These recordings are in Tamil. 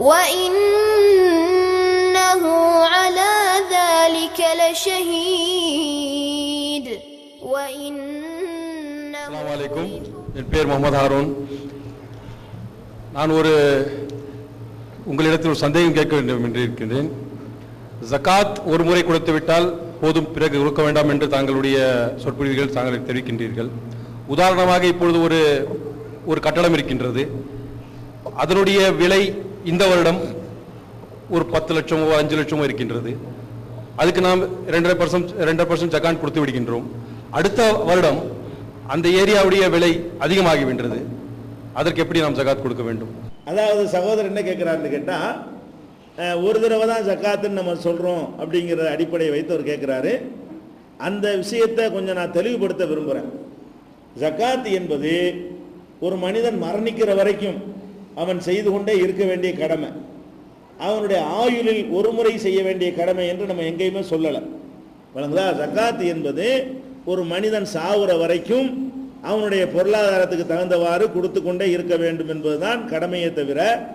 وإنه على ذلك لشهيد وإنه அஸ்ஸலாமு அலைக்கும் என் பேர் முகமது ஹாரூன் நான் ஒரு உங்களிடத்தில் ஒரு சந்தேகம் கேட்க வேண்டும் என்று இருக்கின்றேன் ஜகாத் ஒரு முறை கொடுத்து விட்டால் போதும் பிறகு கொடுக்க வேண்டாம் என்று தாங்களுடைய சொற்பொழிவுகள் தாங்கள் தெரிவிக்கின்றீர்கள் உதாரணமாக இப்பொழுது ஒரு ஒரு கட்டடம் இருக்கின்றது அதனுடைய விலை இந்த வருடம் ஒரு பத்து லட்சமோ அஞ்சு லட்சமோ இருக்கின்றது. அதுக்கு நாம் ரெண்டரை பர்சன்ட் ரெண்டரை பர்சன்ட் ஜக்கான் கொடுத்து விடுகின்றோம். அடுத்த வருடம் அந்த ஏரியாவுடைய விலை அதிகமாகிவின்றது அதற்கு எப்படி நாம் ஜகாத் கொடுக்க வேண்டும்? அதாவது சகோதரர் என்ன கேட்குறாருன்னு கேட்டால் ஒரு தடவை தான் ஜக்காத்துன்னு நம்ம சொல்கிறோம் அப்படிங்கிற அடிப்படையை வைத்து அவர் கேட்குறாரு. அந்த விஷயத்தை கொஞ்சம் நான் தெளிவுபடுத்த விரும்புகிறேன் ஜக்காத் என்பது ஒரு மனிதன் மரணிக்கிற வரைக்கும் அவன் செய்து கொண்டே இருக்க வேண்டிய கடமை. அவனுடைய ஆயுளில் ஒரு முறை செய்ய வேண்டிய கடமை என்று நம்ம எங்கேயுமே சொல்லலை. வழங்குதா? ஜக்காத்து என்பது ஒரு மனிதன் சாவுற வரைக்கும் அவனுடைய பொருளாதாரத்துக்கு தகுந்தவாறு கொடுத்து கொண்டே இருக்க வேண்டும் என்பதுதான் கடமையை தவிர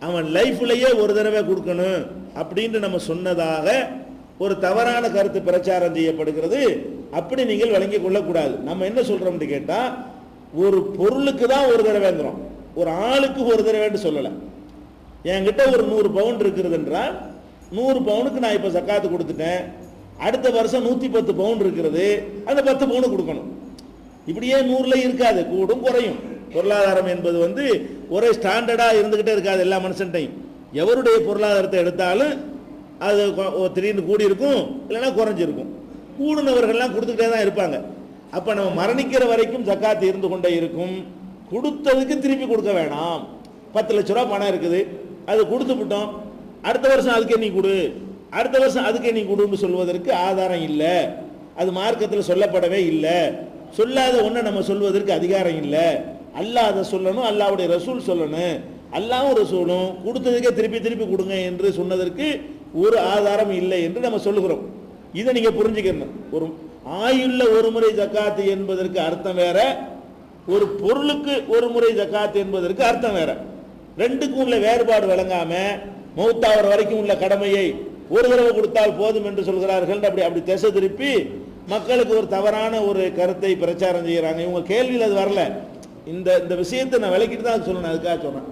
அவன் லைஃப்லேயே ஒரு தடவை கொடுக்கணும் அப்படின்னு நம்ம சொன்னதாக ஒரு தவறான கருத்து பிரச்சாரம் செய்யப்படுகிறது. அப்படி நீங்கள் வழங்கி கொள்ளக்கூடாது. நம்ம என்ன சொல்றோம்னு கேட்டால் ஒரு பொருளுக்கு தான் ஒரு தடவைங்கிறோம். ஒரு ஆளுக்கு ஒரு தடவைன்ட்டு சொல்லலை. என்கிட்ட ஒரு நூறு பவுன் இருக்கிறது என்றால் நூறு பவுனுக்கு நான் இப்போ சக்காத்து கொடுத்துட்டேன். அடுத்த வருஷம் நூற்றி பத்து பவுன் இருக்கிறது அந்த பத்து பவுனு கொடுக்கணும். இப்படியே நூறுல இருக்காது கூடும் குறையும். பொருளாதாரம் என்பது வந்து ஒரே ஸ்டாண்டர்டாக இருந்துக்கிட்டே இருக்காது எல்லா மனுஷன்ட்டையும் எவருடைய பொருளாதாரத்தை எடுத்தாலும் அது திடீர்னு கூடி இருக்கும் இல்லைன்னா குறைஞ்சிருக்கும். கூடுனவர்கள்லாம் கொடுத்துக்கிட்டே தான் இருப்பாங்க. அப்போ நம்ம மரணிக்கிற வரைக்கும் ஜக்காத்து இருந்து கொண்டே இருக்கும். கொடுத்ததுக்கு திருப்பி கொடுக்க வேணாம். பத்து லட்ச ரூபா பணம் இருக்குது. அது கொடுத்து விட்டோம். அடுத்த வருஷம் அதுக்கே நீ கொடு. அடுத்த வருஷம் அதுக்கே நீ கொடுன்னு சொல்வதற்கு ஆதாரம் இல்லை. அது மார்க்கத்தில் சொல்லப்படவே இல்லை. சொல்லாத ஒன்றை நம்ம சொல்வதற்கு அதிகாரம் இல்லை. அல்லாஹ் அதை சொல்லணும் அல்லாவுடைய ரசூல் சொல்லணும். அல்லாவும் ரசூலும் கொடுத்ததுக்கே திருப்பி திருப்பி கொடுங்க என்று சொன்னதற்கு ஒரு ஆதாரம் இல்லை என்று நம்ம சொல்லுகிறோம். இதை நீங்கள் புரிஞ்சுக்கணும். ஒரு ஆயுள்ள ஒரு முறை ஜக்காத்து என்பதற்கு அர்த்தம் வேற. ஒரு பொருளுக்கு ஒரு முறை ஜக்காத் என்பதற்கு அர்த்தம் வேற. ரெண்டுக்கும் உள்ள வேறுபாடு வழங்காம மௌத்தாவர் வரைக்கும் உள்ள கடமையை ஒரு தடவை கொடுத்தால் போதும் என்று சொல்கிறார்கள் அப்படி அப்படி திசை திருப்பி மக்களுக்கு ஒரு தவறான ஒரு கருத்தை பிரச்சாரம் செய்கிறாங்க இவங்க கேள்வியில் அது வரல. இந்த இந்த விஷயத்தை நான் விளக்கிட்டு தான் சொல்லணும். அதுக்காக சொன்னேன்.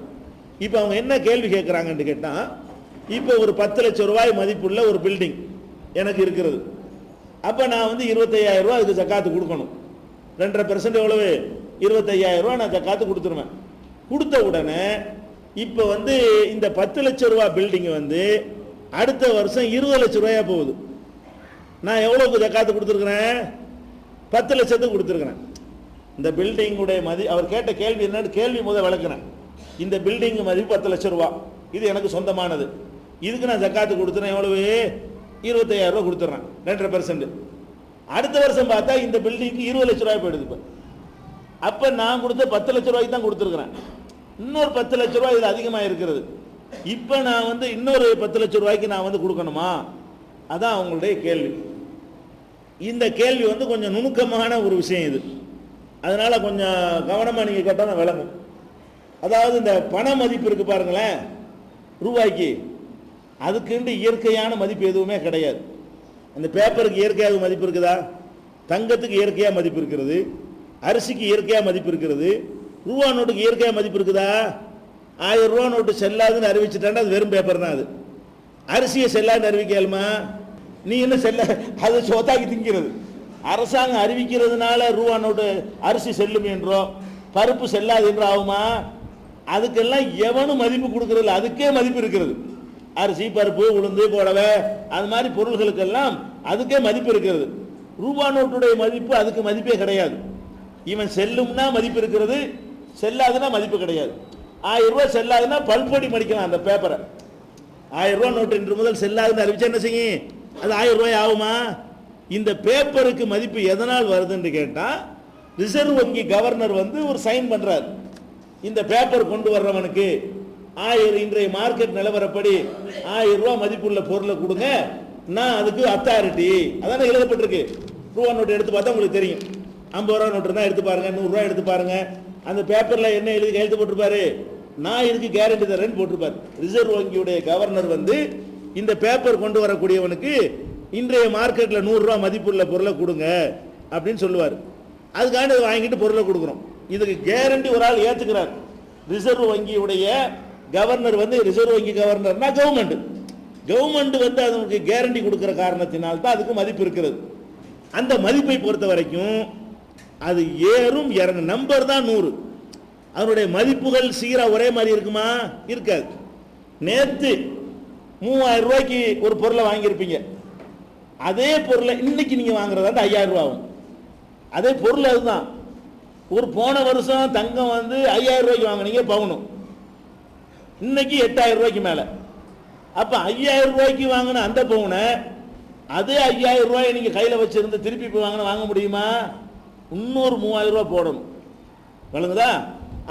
இப்போ அவங்க என்ன கேள்வி கேட்குறாங்கன்னு கேட்டால் இப்போ ஒரு பத்து லட்சம் ரூபாய் மதிப்புள்ள ஒரு பில்டிங் எனக்கு இருக்கிறது. அப்போ நான் வந்து இருபத்தையாயிரம் ரூபா அதுக்கு ஜக்காத்து கொடுக்கணும். ரெண்டரை பெர்சன்ட் எவ்வளவு? இருபத்தையாயிரம் ரூபா நான் ஜக்காத்து கொடுத்துருவேன். கொடுத்த உடனே இப்போ வந்து இந்த பத்து லட்சம் ரூபா பில்டிங் வந்து அடுத்த வருஷம் இருபது லட்ச ரூபாயா போகுது. நான் எவ்வளோக்கு ஜக்காத்து கொடுத்துருக்குறேன்? பத்து லட்சத்துக்கு கொடுத்துருக்குறேன். இந்த பில்டிங்குடைய மதி அவர் கேட்ட கேள்வி என்னன்னு கேள்வி முதல் விளக்குறேன். இந்த பில்டிங் மதிப்பு பத்து லட்ச ரூபா. இது எனக்கு சொந்தமானது. இதுக்கு நான் ஜக்காத்து கொடுத்துறேன் எவ்வளவு? இருபத்தையாயிரம் ரூபா கொடுத்துட்றேன் ரெண்டரை பெர்சன்ட் அடுத்த வருஷம் பார்த்தா இந்த பில்டிங்க்கு இருபது லட்ச ரூபாய் போயிடுது இப்போ. அப்போ நான் கொடுத்த பத்து லட்ச ரூபாய்க்கு தான் கொடுத்துருக்குறேன். இன்னொரு பத்து லட்ச ரூபாய் இது அதிகமாக இருக்கிறது. இப்போ நான் வந்து இன்னொரு பத்து லட்ச ரூபாய்க்கு நான் வந்து கொடுக்கணுமா? அதான் அவங்களுடைய கேள்வி. இந்த கேள்வி வந்து கொஞ்சம் நுணுக்கமான ஒரு விஷயம் இது. அதனால கொஞ்சம் கவனமாக நீங்கள் கேட்டால் தான் விளங்கும். அதாவது இந்த பண மதிப்பு இருக்கு பாருங்களேன். ரூபாய்க்கு. அதுக்குண்டு இயற்கையான மதிப்பு எதுவுமே கிடையாது. அந்த பேப்பருக்கு இயற்கையாக மதிப்பு இருக்குதா? தங்கத்துக்கு இயற்கையாக மதிப்பு இருக்கிறது. அரிசிக்கு இயற்கையாக மதிப்பு இருக்கிறது ரூபா நோட்டுக்கு இயற்கையாக மதிப்பு இருக்குதா? ஆயிரம் ரூபா நோட்டு செல்லாதுன்னு அறிவிச்சுட்டாண்டா அது வெறும் பேப்பர் தான் அது. அரிசியை செல்லாதுன்னு அறிவிக்கலுமா? நீ என்ன செல்ல அது சொத்தாக்கி திங்கிறது. அரசாங்கம் அறிவிக்கிறதுனால ரூபா நோட்டு அரிசி செல்லும் என்றோ பருப்பு செல்லாது என்று ஆகுமா? அதுக்கெல்லாம் எவனும் மதிப்பு கொடுக்கறதில்ல அதுக்கே மதிப்பு இருக்கிறது. அரிசி பருப்பு உளுந்து புடவை அது மாதிரி பொருள்களுக்கெல்லாம் அதுக்கே மதிப்பு இருக்கிறது. ரூபா நோட்டுடைய மதிப்பு அதுக்கு மதிப்பே கிடையாது. இவன் செல்லும்னா மதிப்பு இருக்கிறது செல்லாதுன்னா மதிப்பு கிடையாது. ஆயிரம் ரூபாய் செல்லாதுன்னா பல்பொடி மடிக்கலாம் அந்த பேப்பரை ஆயிரம் ரூபாய் நோட்டு இன்று முதல் செல்லாதுன்னு அறிவிச்சா என்ன செய்யும்? அது ஆயிரம் ரூபாய் ஆகுமா? இந்த பேப்பருக்கு மதிப்பு எதனால் வருதுன்னு கேட்டால் ரிசர்வ் வங்கி கவர்னர் வந்து ஒரு சைன் பண்ணுறார் இந்த பேப்பர் கொண்டு வர்றவனுக்கு ஆயிரம் இன்றைய மார்க்கெட் நிலவரப்படி ஆயிரம் ரூபாய் மதிப்புள்ள பொருளை கொடுங்க. நான் அதுக்கு அத்தாரிட்டி அதானே எழுதப்பட்டிருக்கு. ரூபா நோட்டு எடுத்து பார்த்தா உங்களுக்கு தெரியும். ஐம்பது ரூபா நோட்டு தான் எடுத்து பாருங்க நூறுரூவா எடுத்து பாருங்க. அந்த பேப்பரில் என்ன எழுதி கையெழுத்து போட்டிருப்பாரு? நான் இதுக்கு கேரண்டி தரேன்னு போட்டிருப்பார். ரிசர்வ் வங்கியுடைய கவர்னர் வந்து இந்த பேப்பர் கொண்டு வரக்கூடியவனுக்கு இன்றைய மார்க்கெட்டில் நூறுரூவா மதிப்புள்ள பொருளை கொடுங்க அப்படின்னு சொல்லுவார். அதுக்காண்டி அதை வாங்கிட்டு பொருளை கொடுக்குறோம். இதுக்கு கேரண்டி ஒரு ஆள் ஏற்றுக்கிறார் ரிசர்வ் வங்கியுடைய கவர்னர் வந்து ரிசர்வ் வங்கி கவர்னர்னா கவர்மெண்ட் கவர்மெண்ட் வந்து அதுக்கு கேரண்டி கொடுக்குற காரணத்தினால் தான் அதுக்கு மதிப்பு இருக்கிறது. அந்த மதிப்பை பொறுத்த வரைக்கும் அது ஏறும் இறங்கும். நம்பர் தான் நூறு. அதனுடைய மதிப்புகள் சீரா ஒரே மாதிரி இருக்குமா? இருக்காது. நேத்து மூவாயிரம் ரூபாய்க்கு ஒரு பொருளை வாங்கியிருப்பீங்க. அதே பொருளை இன்னைக்கு நீங்க வாங்குறதா இருந்தா ஐயாயிரம் ரூபா ஆகும். அதே பொருள் அதுதான். ஒரு போன வருஷம் தங்கம் வந்து ஐயாயிரம் ரூபாய்க்கு வாங்கினீங்க பவுனும். இன்னைக்கு எட்டாயிரம் ரூபாய்க்கு மேல. அப்ப ஐயாயிரம் ரூபாய்க்கு வாங்கின அந்த பவுனை அதே ஐயாயிரம் ரூபாய் நீங்க கையில வச்சிருந்து திருப்பி போய் வாங்கின வாங்க முடியுமா? இன்னொரு மூவாயிரம் ரூபாய் போடணும் வழங்குதா?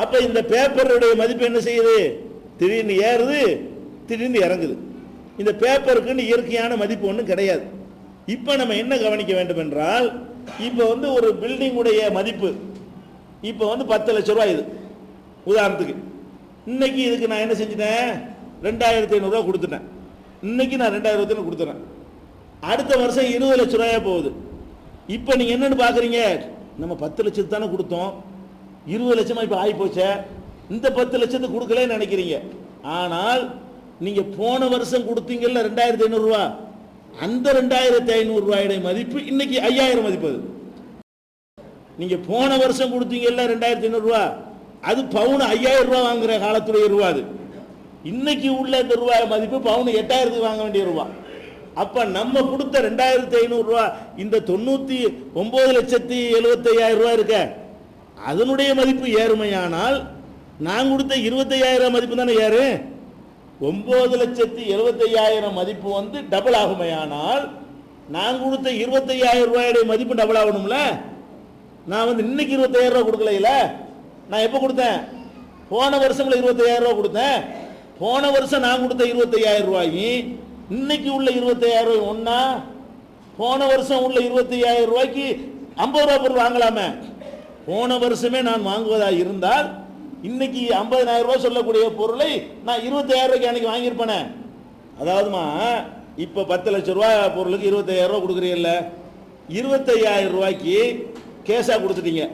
அப்ப இந்த பேப்பருடைய மதிப்பு என்ன செய்யுது? திடீர்னு ஏறுது திடீர்னு இறங்குது. இந்த பேப்பருக்குன்னு இயற்கையான மதிப்பு ஒன்றும் கிடையாது. இப்போ நம்ம என்ன கவனிக்க வேண்டும் என்றால் இப்போ வந்து ஒரு பில்டிங் உடைய மதிப்பு இப்போ வந்து பத்து லட்ச ரூபாய் இது. உதாரணத்துக்கு இன்னைக்கு இதுக்கு நான் என்ன செஞ்சிட்டேன்? ரெண்டாயிரத்தி ஐநூறுரூவா கொடுத்துட்டேன். இன்னைக்கு நான் ரெண்டாயிரத்தி ஐநூறு கொடுத்துறேன். அடுத்த வருஷம் இருபது லட்ச ரூபாயா போகுது. இப்போ நீங்கள் என்னென்னு பார்க்குறீங்க நம்ம பத்து லட்சத்துக்கு தானே கொடுத்தோம். இருபது லட்சமாக இப்போ ஆகி போச்சே இந்த பத்து லட்சத்துக்கு கொடுக்கலன்னு நினைக்கிறீங்க. ஆனால் நீங்கள் போன வருஷம் கொடுத்தீங்கல்ல ரெண்டாயிரத்தி ஐநூறுரூவா அந்த ரெண்டாயிரத்தி ஐநூறுரூவாயுடைய மதிப்பு இன்னைக்கு ஐயாயிரம் மதிப்பு அது. நீங்கள் போன வருஷம் கொடுத்தீங்கல்ல ரெண்டாயிரத்தி ஐநூறுரூவா அது பவுன் ஐயாயிரம் ரூபா வாங்குற காலத்துடைய ரூபா அது. இன்னைக்கு உள்ள இந்த ரூபாய் மதிப்பு பவுன் எட்டாயிரத்துக்கு வாங்க வேண்டிய ரூபா. அப்ப நம்ம கொடுத்த ரெண்டாயிரத்தி ஐநூறு ரூபா இந்த தொண்ணூத்தி ஒன்பது லட்சத்தி எழுபத்தையாயிரம் ரூபாய் இருக்க. அதனுடைய மதிப்பு ஏறுமையானால் நான் கொடுத்த இருபத்தையாயிரம் மதிப்பு தானே ஏறு? ஒன்பது லட்சத்தி எழுபத்தையாயிரம் மதிப்பு வந்து டபுள் ஆகுமையானால் நான் கொடுத்த இருபத்தையாயிரம் ரூபாயுடைய மதிப்பு டபுள் ஆகணும்ல? நான் வந்து இன்னைக்கு இருபத்தையாயிரம் ரூபாய் கொடுக்கல நான் எப்போ கொடுத்தேன்? போன வருஷம் இருபத்தையாயிரம் ரூபாய் கொடுத்தேன். போன வருஷம் நான் கொடுத்த இருபத்தையாயிரம் ரூபாயும் இன்னைக்கு உள்ள இருபத்தையாயிரம் ரூபாய் ஒண்ணா? போன வருஷம் உள்ள இருபத்தையாயிரம் ரூபாய்க்கு ஐம்பது ரூபா பொருள் வாங்கலாமே. போன வருஷமே நான் வாங்குவதா இருந்தால் இன்னைக்கு ஐம்பதனாயிரம் ரூபாய் சொல்லக்கூடிய பொருளை நான் இருபத்தாயிரம் ரூபாய்க்கு அன்னைக்கு வாங்கியிருப்பேனே. அதாவதுமா இப்போ பத்து லட்சம் ரூபாய் பொருளுக்கு இருபத்தையாயிரம் ரூபாய் கொடுக்குறீங்கல்ல. இருபத்தையாயிரம் ரூபாய்க்கு கேஷாக கொடுத்துட்டீங்க.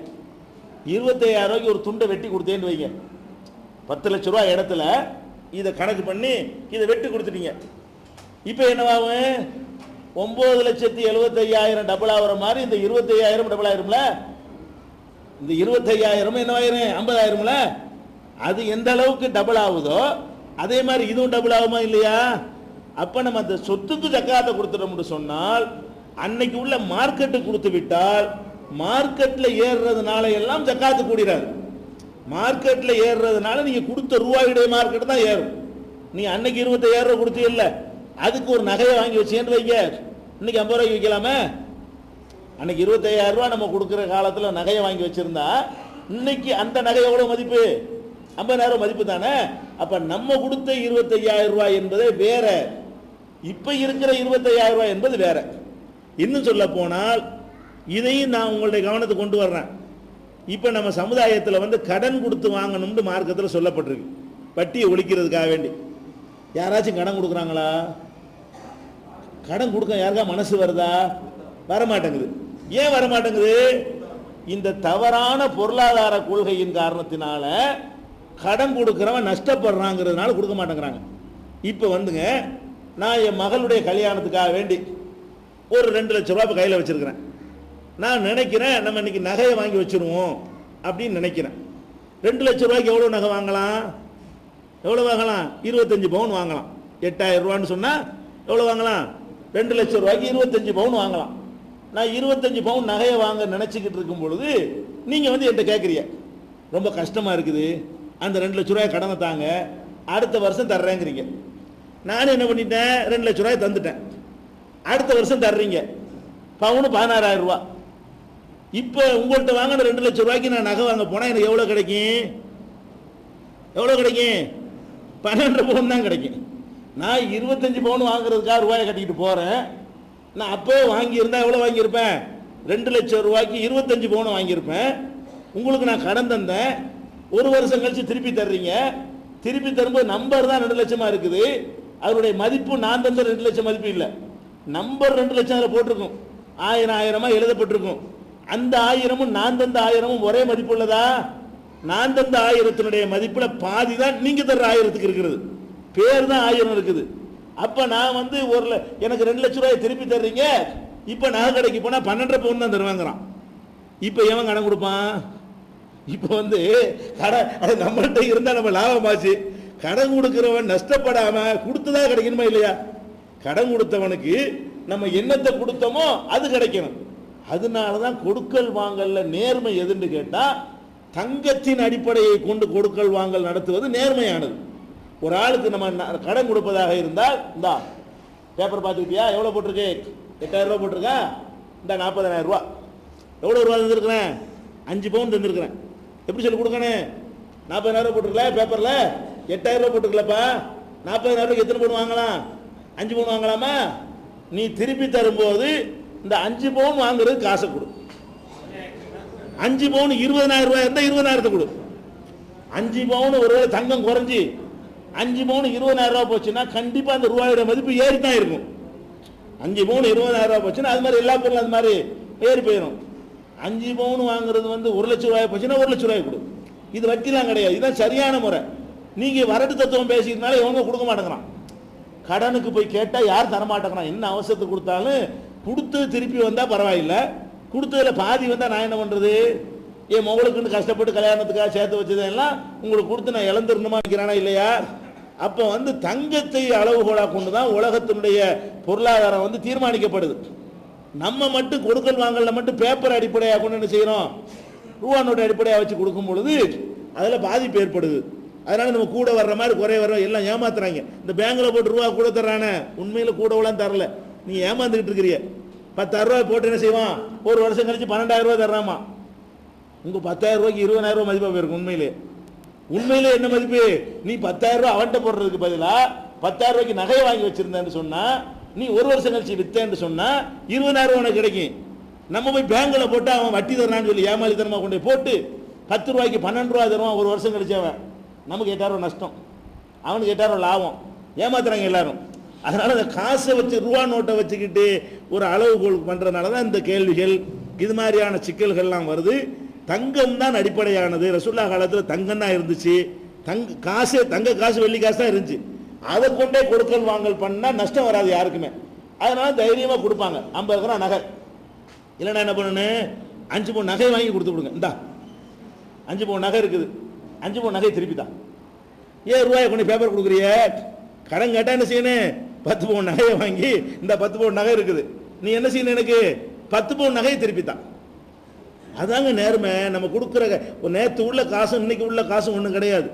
இருபத்தையாயிரம் ரூபாய்க்கு ஒரு துண்டை வெட்டி கொடுத்தேன்னு வைங்க. பத்து லட்ச ரூபாய் இடத்துல இதை கணக்கு பண்ணி இதை வெட்டி கொடுத்துட்டீங்க. இப்போ என்னவாகும் ஒன்பது லட்சத்தி எழுபத்தையாயிரம் டபுள் ஆகிற மாதிரி இந்த இருபத்தையாயிரம் டபுள் ஆயிரும்ல? இந்த இருபத்தையாயிரம் என்னவாயிரும் ஐம்பதாயிரம்ல? அது எந்த அளவுக்கு டபுள் ஆகுதோ அதே மாதிரி இதுவும் டபுள் ஆகுமா இல்லையா? அப்ப நம்ம அந்த சொத்துக்கு ஜக்காத்தை கொடுத்துட்டோம்னு சொன்னால் அன்னைக்கு உள்ள மார்க்கெட்டு கொடுத்து விட்டால் மார்க்கெட்டில் ஏறுறதுனால எல்லாம் ஜக்காத்து கூடிறாரு. மார்க்கெட்டில் ஏறுறதுனால நீங்கள் கொடுத்த ரூபாயுடைய மார்க்கெட் தான் ஏறும். நீ அன்னைக்கு இருபத்தையாயிரம் ரூபாய் கொடுத்தீங்கல்ல அதுக்கு ஒரு நகையை வாங்கி வச்சேன்னு வைங்க. இன்னைக்கு ஐம்பது ரூபாய்க்கு விற்கலாமே? அன்னைக்கு இருபத்தையாயிரம் ரூபாய் நம்ம கொடுக்குற காலத்தில் நகையை வாங்கி வச்சிருந்தா இன்னைக்கு அந்த நகை எவ்வளோ மதிப்பு? ஐம்பதாயிரம் மதிப்பு தானே? அப்போ நம்ம கொடுத்த இருபத்தையாயிரம் ரூபாய் என்பதே வேற. இப்போ இருக்கிற இருபத்தையாயிரம் ரூபாய் என்பது வேற. இன்னும் சொல்ல போனால் இதையும் நான் உங்களுடைய கவனத்தை கொண்டு வர்றேன். இப்போ நம்ம சமுதாயத்தில் வந்து கடன் கொடுத்து வாங்கணும்னு மார்க்கத்தில் சொல்லப்பட்டிருக்கு. வட்டியை ஒழிக்கிறதுக்காக வேண்டி. யாராச்சும் கடன் கொடுக்குறாங்களா? கடன் கொடுக்க யாருக்கா மனசு வருதா? வரமாட்டேங்குது. ஏன் வரமாட்டேங்குது? இந்த தவறான பொருளாதார கொள்கையின் காரணத்தினால கடன் கொடுக்குறவன் நஷ்டப்படுறாங்கிறதுனால கொடுக்க மாட்டேங்கிறாங்க. இப்போ வந்துங்க நான் என் மகளுடைய கல்யாணத்துக்காக வேண்டி ஒரு ரெண்டு லட்ச ரூபா கையில் வச்சிருக்கிறேன். நான் நினைக்கிறேன் நம்ம இன்னைக்கு நகையை வாங்கி வச்சிருவோம் அப்படின்னு நினைக்கிறேன். ரெண்டு லட்ச ரூபாய்க்கு எவ்வளோ நகை வாங்கலாம்? எவ்வளோ வாங்கலாம்? இருபத்தஞ்சி பவுன் வாங்கலாம். எட்டாயிரம் ரூபான்னு சொன்னால் எவ்வளோ வாங்கலாம்? ரெண்டு லட்சம் ரூபாய்க்கு இருபத்தஞ்சு பவுன் வாங்கலாம். நான் இருபத்தஞ்சு பவுன் நகையை வாங்க நினச்சிக்கிட்டு இருக்கும் பொழுது நீங்கள் வந்து என்கிட்ட கேட்குறீங்க ரொம்ப கஷ்டமாக இருக்குது. அந்த ரெண்டு லட்ச ரூபாய் கடனை தாங்க. அடுத்த வருஷம் தர்றேங்கிறீங்க. நான் என்ன பண்ணிட்டேன்? ரெண்டு லட்ச ரூபாய் தந்துட்டேன். அடுத்த வருஷம் தர்றீங்க. பவுனு பதினாறாயிரம் ரூபா இப்போ உங்கள்கிட்ட வாங்கின ரெண்டு லட்ச ரூபாய்க்கு நான் நகை வாங்க போனால் எனக்கு எவ்வளோ கிடைக்கும்? எவ்வளோ கிடைக்கும்? பன்னெண்டு பவுன் தான் கிடைக்கும். நான் இருபத்தஞ்சு பவுன் வாங்குறதுக்காக ரூபாயை கட்டிக்கிட்டு போகிறேன் நான் அப்போ வாங்கியிருந்தா எவ்வளோ வாங்கியிருப்பேன்? ரெண்டு லட்சம் ரூபாய்க்கு இருபத்தஞ்சு பவுன் வாங்கியிருப்பேன். உங்களுக்கு நான் கடன் தந்தேன். ஒரு வருஷம் கழிச்சு திருப்பி தர்றீங்க. திருப்பி தரும்போது நம்பர் தான் ரெண்டு லட்சமாக இருக்குது. அதனுடைய மதிப்பு நான் தந்த ரெண்டு லட்சம் மதிப்பு இல்லை. நம்பர் ரெண்டு லட்சம் அதில் போட்டிருக்கும். ஆயிரம் ஆயிரமாக எழுதப்பட்டிருக்கும். அந்த ஆயிரமும் நான் தந்த ஆயிரமும் ஒரே மதிப்பு உள்ளதா? நான் தந்த ஆயிரத்தினுடைய மதிப்பில் பாதி தான் நீங்கள் தர்ற ஆயிரத்துக்கு இருக்கிறது. பேர் தான் ஆயிரம் இருக்குது. அப்ப நான் வந்து ஒரு எனக்கு ரெண்டு லட்சம் ரூபாய் திருப்பி தர்றீங்க. இப்ப நகை கடைக்கு போனா பன்னெண்டரை பவுன் தான் தருவாங்கிறான். இப்ப எவன் கடன் கொடுப்பான்? இப்ப வந்து கடன் அது நம்மள்ட்ட இருந்தா நம்ம லாபமாச்சு கடன் கொடுக்கிறவன் நஷ்டப்படாம கொடுத்ததா கிடைக்கணுமா இல்லையா? கடன் கொடுத்தவனுக்கு நம்ம என்னத்தை கொடுத்தோமோ அது கிடைக்கணும். அதனால தான் கொடுக்கல் வாங்கல்ல நேர்மை எதுன்னு கேட்டா தங்கத்தின் அடிப்படையை கொண்டு கொடுக்கல் வாங்கல் நடத்துவது நேர்மையானது. ஒரு ஆளுக்கு நம்ம கடன் கொடுப்பதாக இருந்தால் இந்தா பேப்பர் பார்த்துக்கிட்டியா? எவ்வளோ போட்டிருக்கு? எட்டாயிரம் ரூபா போட்டிருக்கா? இந்த நாற்பதாயிரம் ரூபா எவ்வளோ ரூபா தந்துருக்குறேன்? அஞ்சு பவுன் தந்துருக்குறேன். எப்படி சொல்லி கொடுக்கணும்? நாற்பதாயிரம் ரூபா போட்டிருக்கல பேப்பரில் எட்டாயிரம் ரூபா போட்டிருக்கலப்பா. நாற்பதாயிரம் ரூபாய்க்கு எத்தனை பவுன் வாங்கலாம்? அஞ்சு பவுன் வாங்கலாமா? நீ திருப்பி தரும்போது இந்த அஞ்சு பவுன் வாங்குறது காசை கொடு. அஞ்சு பவுன் இருபதனாயிரம் ரூபாய் இருந்தால் இருபதாயிரத்தை கொடு. அஞ்சு பவுன் ஒருவேளை தங்கம் குறைஞ்சி அஞ்சு பவுன் இருபதாயிரம் ரூபாய் போச்சுன்னா கண்டிப்பா அந்த ரூபாயோட மதிப்பு ஏறி தான் இருக்கும். அஞ்சு பவுன் இருபதாயிரம் ரூபாய் போச்சுன்னா அது மாதிரி எல்லா பொருளும் அது மாதிரி ஏறி போயிடும். அஞ்சு பவுன் வாங்குறது வந்து ஒரு லட்சம் ரூபாய் போச்சுன்னா ஒரு லட்சம் ரூபாய் கொடு. இது வட்டிலாம் கிடையாது. இதுதான் சரியான முறை. நீங்க வரட்டு தத்துவம் பேசிக்கிறதுனால எவங்க கொடுக்க மாட்டேங்கிறான். கடனுக்கு போய் கேட்டால் யார் தரமாட்டேங்கிறான்? என்ன அவசரத்தை கொடுத்தாலும் கொடுத்து திருப்பி வந்தால் பரவாயில்லை. கொடுத்ததில் பாதி வந்தால் நான் என்ன பண்ணுறது என் மகளுக்குன்னு கஷ்டப்பட்டு கல்யாணத்துக்காக சேர்த்து வச்சதெல்லாம் உங்களுக்கு கொடுத்து நான் இழந்துடணுமா இருக்கிறானா இல்லையா? அப்போ வந்து தங்கத்தை அளவுகோலாக கொண்டு தான் உலகத்தினுடைய பொருளாதாரம் வந்து தீர்மானிக்கப்படுது. நம்ம மட்டும் கொடுக்கல் வாங்கல மட்டும் பேப்பர் அடிப்படையாக கொண்டு என்ன செய்யறோம்? ரூபா நோட்டு அடிப்படையாக வச்சு கொடுக்கும் பொழுது அதில் பாதிப்பு ஏற்படுது. அதனால நம்ம கூட வர்ற மாதிரி குறைய வர்ற எல்லாம் ஏமாத்துறாங்க. இந்த பேங்க்ல போட்டு ரூபா கூட தர்றானே உண்மையில கூடவெல்லாம் தரல. நீ ஏமாந்துக்கிட்டு இருக்கிறீங்க பத்தாயிரம் ரூபாய் போட்டு என்ன செய்வான்? ஒரு வருஷம் கழிச்சு பன்னெண்டாயிரம் ரூபாய் தர்றாமா? உங்க பத்தாயிரம் ரூபாய்க்கு இருபதாயிரம் ரூபாய் மதிப்பாக போயிருக்கும் உண்மையிலே. உண்மையில என்ன மதிப்பு? நீ பத்தாயிரம் ரூபாய் அவன்கிட்ட போடுறதுக்கு பதிலா பத்தாயிரம் ரூபாய்க்கு நகையை வாங்கி வச்சிருந்தேன்னு சொன்னா நீ ஒரு வருஷம் கழிச்சு வித்தேன்னு சொன்னா இருபதாயிரம் ரூபாய் உனக்கு கிடைக்கும். நம்ம போய் பேங்க்ல போட்டு அவன் வட்டி தரான்னு சொல்லி ஏமாளித்தனமா கொண்டு போய் போட்டு பத்து ரூபாய்க்கு பன்னெண்டு ரூபாய் தருவான் ஒரு வருஷம் கழிச்சவன் நமக்கு எட்டாயிரம் நஷ்டம். அவனுக்கு எட்டாயிரம் லாபம். ஏமாத்துறாங்க எல்லாரும். அதனால அந்த காசை வச்சு ரூபா நோட்டை வச்சுக்கிட்டு ஒரு அளவுகோல் பண்றதுனால தான் இந்த கேள்விகள் இது மாதிரியான சிக்கல்கள்லாம் வருது. தங்கம் தான் அடிப்படையானது. ரசுல்லா காலத்தில் தங்கம் தான் இருந்துச்சு. தங்க காசு தங்க காசு வெள்ளி காசு தான் இருந்துச்சு. அதை கொண்டே கொடுக்கல் வாங்கல் பண்ணால் நஷ்டம் வராது யாருக்குமே. அதனால தைரியமாக கொடுப்பாங்க. ஐம்பது ரூபா நகை. இல்லைன்னா என்ன பண்ணணும்? அஞ்சு பவுன் நகை வாங்கி கொடுத்து விடுங்க. இந்தா. அஞ்சு பவுன் நகை இருக்குது. அஞ்சு பவுன் நகை திருப்பி தான் ஏன் ரூபாயை கொண்டு பேப்பர் கொடுக்குறிய? கடன் கேட்டால் என்ன செய்யணும்? பத்து பவுன் நகையை வாங்கி இந்த பத்து பவுன் நகை இருக்குது. நீ என்ன செய்யணும் எனக்கு? பத்து பவுன் நகையை திருப்பி தான் அதாங்க நேர்மை. நம்ம கொடுக்குற நேற்று உள்ள காசும் இன்னைக்கு உள்ள காசும் ஒன்றும் கிடையாது.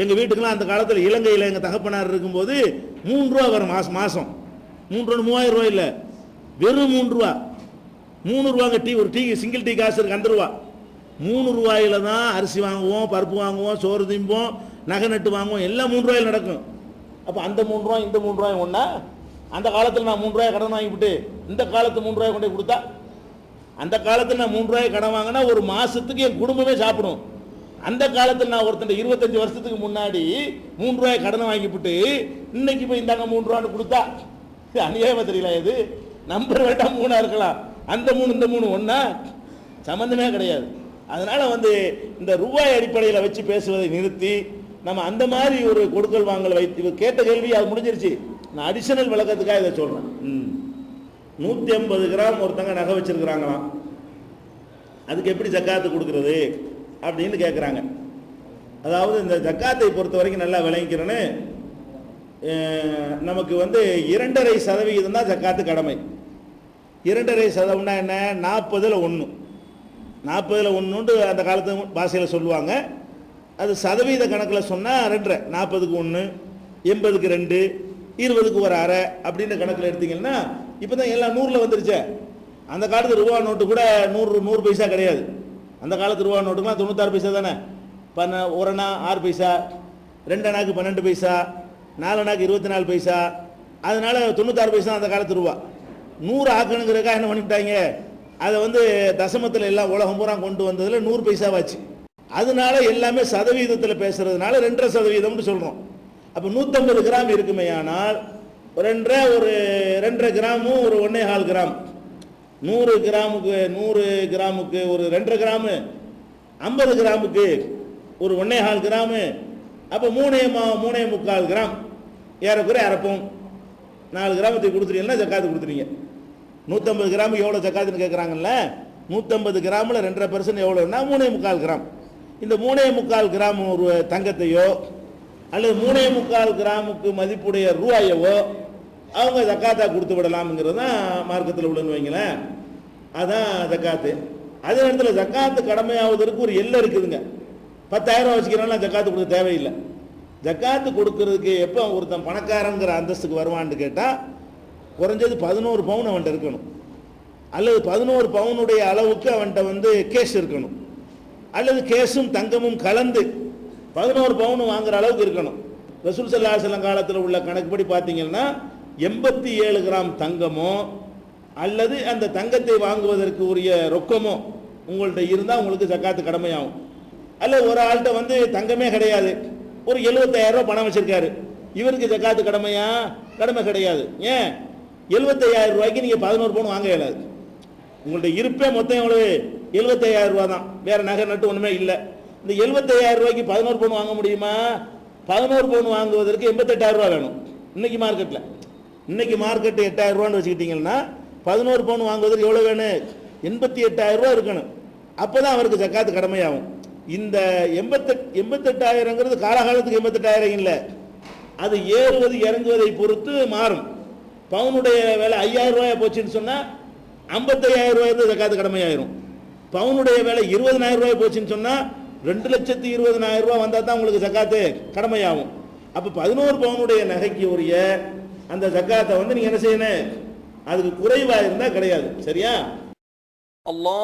எங்கள் வீட்டுக்கெல்லாம் அந்த காலத்தில் இலங்கையில் எங்கள் தகப்பனார் இருக்கும்போது மூணு ரூபா வரும் மாதம் மாதம் மூன்று ரூபா மூவாயிரம் ரூபாய் இல்லை. வெறும் மூணு ரூபா. மூணு ரூபாங்க டீ ஒரு டீ சிங்கிள் டீ காசு இருக்கு அந்த ரூபா. மூணு ரூபாயில் தான் அரிசி வாங்குவோம் பருப்பு வாங்குவோம் சோறு திம்போம் நகை நட்டு வாங்குவோம். எல்லாம் மூணு ரூபாயில் நடக்கும். அப்போ அந்த மூணு ரூபாய் இந்த மூணு ரூபாய் ஒன்றா அந்த காலத்தில் நான் மூணு ரூபாய் கடன் வாங்கிவிட்டு இந்த காலத்து மூணு ரூபாய் கொண்டு கொடுத்தா அந்த காலத்தில் நான் மூணு ரூபாய் கடன் வாங்கினா ஒரு மாதத்துக்கு என் குடும்பமே சாப்பிடும். அந்த காலத்தில் நான் ஒருத்தன் இருபத்தஞ்சு வருஷத்துக்கு முன்னாடி மூணு ரூபாய் கடனை வாங்கிவிட்டு இன்னைக்கு போய் இந்தாங்க மூணு ரூபான்னு கொடுத்தா இது அநியாயமா தெரியல இது? நம்பர் வேண்டாம் மூணாக இருக்கலாம். அந்த மூணு இந்த மூணு ஒன்றா சம்மந்தமே கிடையாது. அதனால் வந்து இந்த ரூபாய் அடிப்படையில் வச்சு பேசுவதை நிறுத்தி நம்ம அந்த மாதிரி ஒரு கொடுக்கல் வாங்கல் வைத்து கேட்ட கேள்வி அது முடிஞ்சிருச்சு. நான் அடிஷனல் விளக்கத்துக்காக இதை சொல்கிறேன் ம். நூற்றி ஐம்பது கிராம் ஒருத்தங்க நகை வச்சிருக்கிறாங்களாம். அதுக்கு எப்படி ஜக்காத்து கொடுக்கறது அப்படின்னு கேட்குறாங்க அதாவது இந்த ஜக்காத்தை பொறுத்த வரைக்கும் நல்லா விளங்கிக்கிறேன்னு நமக்கு வந்து இரண்டரை சதவிகிதம் தான் ஜக்காத்து கடமை. இரண்டரை சதவீதம்னா என்ன? நாற்பதில் ஒன்று நாற்பதில் ஒன்றுண்டு அந்த காலத்து பாஷையில் சொல்லுவாங்க. அது சதவீத கணக்கில் சொன்னால் ரெண்டரை நாற்பதுக்கு ஒன்று எண்பதுக்கு ரெண்டு இருபதுக்கு ஒரு அரை அப்படின்ற கணக்கில் எடுத்தீங்கன்னா இப்போ தான் எல்லாம் நூறில் வந்துருச்சே. அந்த காலத்து ரூபா நோட்டு கூட நூறு நூறு பைசா கிடையாது. அந்த காலத்து ரூபா நோட்டுலாம் தொண்ணூத்தாறு பைசா தானே. பண்ண ஒரு அண்ணா ஆறு பைசா ரெண்டு அண்ணாக்கு பன்னெண்டு பைசா நாலு அண்ணாக்கு இருபத்தி நாலு பைசா. அதனால தொண்ணூத்தாறு பைசா அந்த காலத்து ரூபா. நூறு ஆக்கணுங்கிறக்கா என்ன பண்ணிவிட்டாங்க? அதை வந்து தசமத்தில் எல்லாம் உலகம் பூரா கொண்டு வந்ததில் நூறு பைசாவாச்சு. அதனால எல்லாமே சதவீதத்தில் பேசுறதுனால ரெண்டரை சதவீதம்னு சொல்கிறோம் அப்போ நூற்றம்பது கிராம் இருக்குமே ஆனால் ரெண்டரை ஒரு ரெண்டரை கிராமும் ஒரு ஒன்றே கால் கிராம். நூறு கிராமுக்கு நூறு கிராமுக்கு ஒரு ரெண்டரை கிராமு. ஐம்பது கிராமுக்கு ஒரு ஒன்னே கால் கிராமு. அப்போ மூணே மா மூணே முக்கால் கிராம். ஏறக்குறைய அரைப்போம். நாலு கிராமத்துக்கு கொடுத்துட்டீங்கன்னா ஜக்காத்து கொடுத்துட்டீங்க. நூற்றம்பது கிராம் எவ்வளோ ஜக்காத்துன்னு கேட்குறாங்கல்ல நூற்றம்பது கிராமில் ரெண்டரை பர்சன்ட் எவ்வளோன்னா மூணே முக்கால் கிராம். இந்த மூணே முக்கால் கிராம் ஒரு தங்கத்தையோ அல்லது மூணே முக்கால் கிராமுக்கு மதிப்புடைய ரூபாயவோ அவங்க ஜக்காத்தா கொடுத்து விடலாம்ங்கிறது தான் மார்க்கத்தில் உள்ளன்னு வைங்களேன். அதான் ஜக்காத்து. அதே நேரத்தில் ஜக்காத்து கடமையாவதற்கு ஒரு எல்லை இருக்குதுங்க. பத்தாயிரம் வச்சுக்கிறோம்னா ஜக்காத்து கொடுக்க தேவையில்லை. ஜக்காத்து கொடுக்கறதுக்கு எப்போ ஒருத்தன் பணக்காரங்கிற அந்தஸ்துக்கு வருவான்னு கேட்டால் குறைஞ்சது பதினோரு பவுன் அவன்கிட்ட இருக்கணும். அல்லது பதினோரு பவுனுடைய அளவுக்கு அவன்கிட்ட வந்து கேஷ் இருக்கணும். அல்லது கேஸும் தங்கமும் கலந்து பதினோரு பவுன் வாங்குற அளவுக்கு இருக்கணும். ரசூல் சல்லா செல்லம் காலத்தில் உள்ள கணக்குப்படி பார்த்தீங்கன்னா எண்பத்தி ஏழு கிராம் தங்கமோ அல்லது அந்த தங்கத்தை வாங்குவதற்கு உரிய ரொக்கமோ உங்கள்கிட்ட இருந்தால் உங்களுக்கு சக்காத்து கடமையாகும். அல்ல ஒரு ஆள்கிட்ட வந்து தங்கமே கிடையாது. ஒரு எழுபத்தாயிரம் பணம் வச்சிருக்காரு. இவருக்கு ஜக்காத்து கடமையா? கடமை கிடையாது. ஏன்? 75000 ரூபாய்க்கு நீங்கள் பதினோரு பவுன் வாங்க இயலாது. உங்கள்ட்ட இருப்பே மொத்தம் எவ்வளவு? எழுபத்தையாயிரம் ரூபா தான். வேற நகை நட்டு ஒன்றுமே இல்லை. இந்த 75000 ரூபாய்க்கு பதினோரு பவுன் வாங்க முடியுமா? பதினோரு பவுன் வாங்குவதற்கு எண்பத்தெட்டாயிரம் ரூபா வேணும். இன்னைக்கு மார்க்கெட்டில் இன்னைக்கு மார்க்கெட்டு எட்டாயிரம் ரூபான்னு வச்சுக்கிட்டீங்கன்னா பதினோரு பவுன் வாங்குவதற்கு எவ்வளோ வேணும்? எண்பத்தி எட்டாயிரம் ரூபா இருக்கணும். அப்போ தான் அவருக்கு ஜக்காத்து கடமையாகும். இந்த எண்பத்தெட் எண்பத்தெட்டாயிரங்கிறது காலகாலத்துக்கு எண்பத்தெட்டாயிரம் இல்லை. அது ஏறுவது இறங்குவதை பொறுத்து மாறும். பவுனுடைய விலை ஐயாயிரம் ரூபாயா போச்சுன்னு சொன்னால் ஐம்பத்தையாயிரம் ரூபாய் இருந்து ஜக்காத்து கடமையாயிரும். பவுனுடைய விலை இருபதனாயிரம் ரூபாய் போச்சுன்னு சொன்னால் ரெண்டு லட்சத்தி இருபதனாயிரம் ரூபா வந்தால் தான் உங்களுக்கு ஜக்காத்து கடமையாகும். அப்போ பதினோரு பவுனுடைய நகைக்கு உரிய அந்த ஜக்காத்தை வந்து நீங்கள் என்ன செய்யணும்? அதுக்கு குறைவாக இருந்தால் கிடையாது. சரியா? அல்லா